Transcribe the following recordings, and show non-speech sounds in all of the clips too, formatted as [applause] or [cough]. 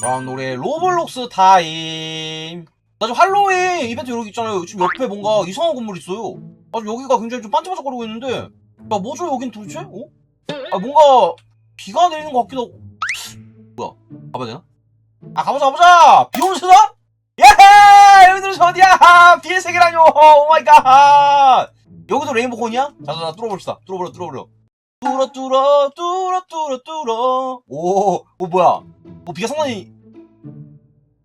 그럼 노래 로블록스 타임. 나 지금 할로윈 이벤트 여기 있잖아요. 지금 옆에 뭔가 이상한 건물 있어요. 아주 여기가 굉장히 좀 반짝반짝거리고 있는데, 야 뭐죠 여긴 도대체? 어? 아 뭔가 비가 내리는 것 같기도 하고. 뭐야? 가봐야 되나? 아 가보자 가보자. 비 오는 세상? 야하! 여기들은 저 어디야? 비의 세계라뇨. 오 마이 갓. 여기도 레인보콘이야? 자자자 뚫어봅시다. 뚫어버려 뚫어버려. 뚫어 뚫어 뚫어 뚫어 뚫어. 오, 오 뭐야? 뭐 비가 상당히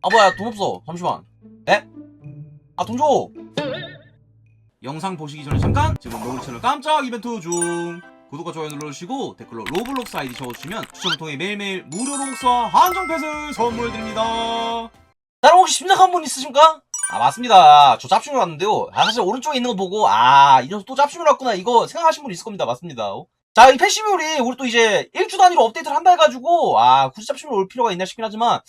아 뭐야 돈 없어 잠시만 에? 아돈 줘! 영상 보시기 전에 잠깐 지금 로블 채널 깜짝 이벤트 중 구독과 좋아요 눌러주시고 댓글로 로블록스 아이디 적어주시면 추첨을 통해 매일매일 무료 록스와 한정 패스 선물해드립니다 나랑 혹시 심각한 분 있으십니까? 아 맞습니다 저 짭춤을 왔는데요 아 사실 오른쪽에 있는 거 보고 아 이 녀석 또 짭춤을 왔구나 이거 생각하신 분 있을 겁니다 맞습니다 어? 자, 이 패시브리 우리 또 이제 일주 단위로 업데이트를 한다 해가지고 아 굳이 짭심을 올 필요가 있나 싶긴 하지만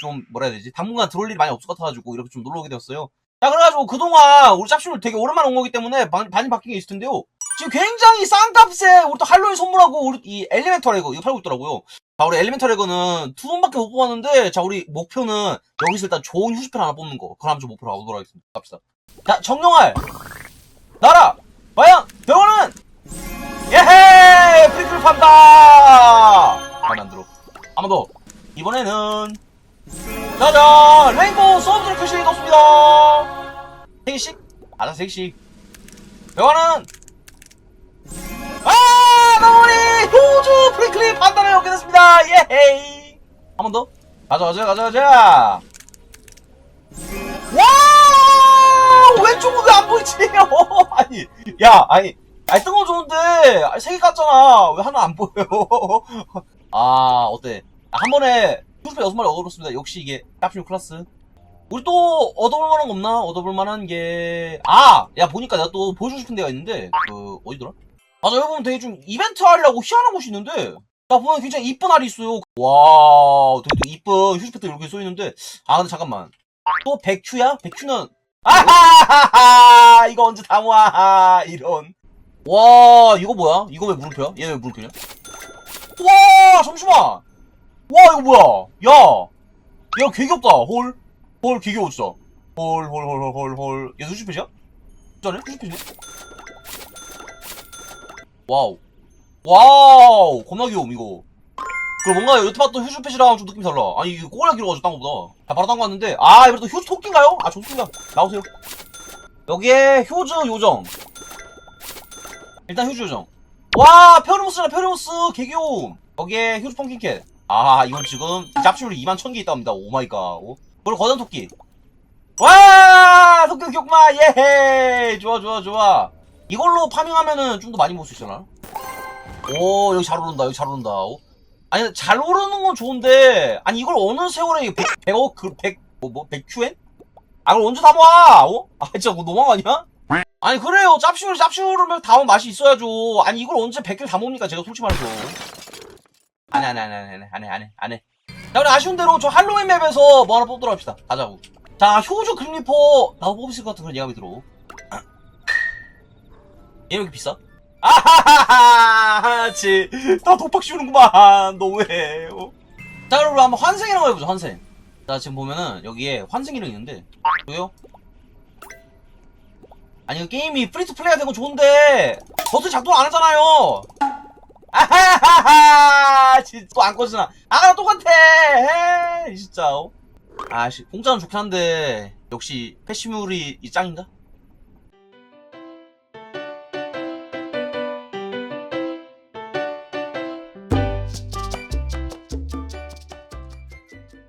좀 뭐라 해야 되지 당분간 들어올 일이 많이 없을 것 같아가지고 이렇게 좀 놀러 오게 되었어요. 자, 그래가지고 그동안 우리 짭심을 되게 오랜만에 온 거기 때문에 반- 많이 바뀐 게 있을 텐데요. 지금 굉장히 싼 값에 우리 또 할로윈 선물하고 우리 이 엘리멘터 레거 이거 팔고 있더라고요. 자, 우리 엘리멘터 레거는 두 번밖에 못 뽑았는데 자, 우리 목표는 여기서 일단 좋은 휴지펜 하나 뽑는 거. 그럼 좀 목표로 가보도록 하겠습니다. 갑시다. 자, 정령알 나라 과연 병원은! 프리클 판다! 마음에 안 들어. 한번 더. 이번에는, 짜잔! 레인보우 서브드를 표시 넣습니다! 3개씩? 알아서 3개씩. 병원은, 아! 마무리! 호주 프리클 판다를 얻게 됐습니다! 예헤이! 한 번 더. 가자, 가자, 가자, 가자! 와! 왼쪽은 왜 안 보이지? [laughs] 아니, 야, 아니, 아니 뜬거 좋은데. 아니 세개 깠잖아. 왜 하나 안 보여요 [laughs] 아 어때? 아, 한 번에 투스페 여섯 마리 얻어봤습니다. 역시 이게 깝슈 클라스. 우리 또 얻어볼 만한 거 없나? 얻어볼 만한 게 아 야 보니까 내가 또 보여주고 싶은 데가 있는데. 그 어디더라? 맞아 여기 보면 되게 좀 이벤트 하려고 희한한 곳이 있는데. 나 보면 굉장히 이쁜 알이 있어요. 와 되게 또 이쁜 휴지패드 이렇게 쏘있는데. 아 근데 잠깐만. 또 백큐야? 백큐는? 아하하하! 이거 언제 다 모아? [laughs] 이런 와 이거 뭐야? 이거 왜 물음표야? 얘 왜 물음표냐? 와 잠시만! 와 이거 뭐야? 야 야 개귀엽다. 홀 홀 개귀여워 진짜. 홀 홀 홀 홀홀홀. 얘 수집패시야? 진짜네? 수집패시네? 와우. 와우! 겁나 귀여움 이거. 그리고 뭔가 여태봐 또 휴즈 패시랑 좀 느낌이 달라. 아니 이게 꼬리가 길어가지고 딴 거보다 자 바로 딴 거 왔는데. 아 이번에 또 휴즈 토끼인가요? 아 좋습니다. 나오세요. 여기에 휴즈 요정 일단 휴즈 요정. 와, 페르무스나 페르무스 개귀여움. 거기에 휴즈 펑킹캣. 아, 이건 지금 잡식률이 2만 1000개 있다 합니다. 오마이갓. 오. 그리고 거전 토끼. 와, 토끼 귀엽구만. 예헤. 좋아, 좋아, 좋아. 이걸로 파밍하면은 좀 더 많이 볼수 있잖아. 오, 여기 잘 오른다. 여기 잘 오른다. 오. 아니, 잘 오르는 건 좋은데, 아니, 이걸 어느 세월에 100, 100억, 그, 100, 뭐, 뭐, 100QN? 아, 그걸 언제 다 모아? 어? 아, 진짜 뭐 너무한 거 아니야? 아니 그래요. 짭슈를 짭슈를 다 오면 맛이 있어야죠. 아니 이걸 언제 100개 다 먹습니까? 제가 솔직히 말해서. 안해 안해 안해 안해 안해 안해 안해 자 우리 아쉬운 대로 저 할로윈 맵에서 뭐 하나 뽑도록 합시다. 가자고 자 효주 그림리퍼 나도 뽑을 것 같은 그런 예감이 들어. [clears throat] 얘 왜 이렇게 비싸? 아하하하 나 독박 씌우는구만. 너무해. 어? 자 그럼 우리 한번 환생 이라고 해보자 환생. 자 지금 보면은 여기에 환생이라고 있는데. 보여? 아니 그 게임이 프리투 플레이가 된건 좋은데 버튼 작동 안 하잖아요. 아하하하 진짜 또 안 꺼지나? 아나 똑같아. 에이, 진짜. 어? 아씨 공짜는 좋긴 한데 역시 패시물이 이 짱인가?